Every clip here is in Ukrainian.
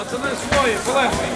Пацани свої, полегші.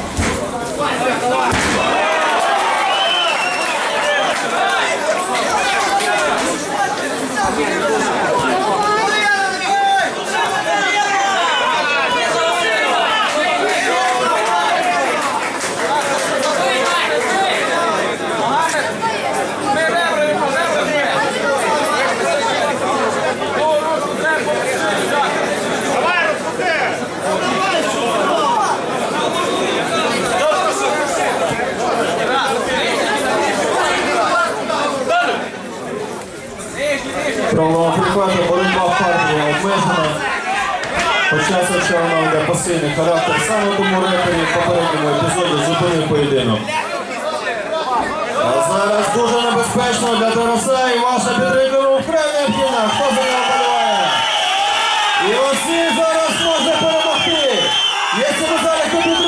Правова прикладна боротьба в партії обмежена. Хоча якщо вона йде пасивний характер, саме тому репері в попередньому епізоді зупинив поєдинок. А зараз дуже небезпечно для Тараса і ваша підтримка вкрай необхідна. Хто за нього боліває? І Василь зараз може перемогти. Якщо ви зараз хто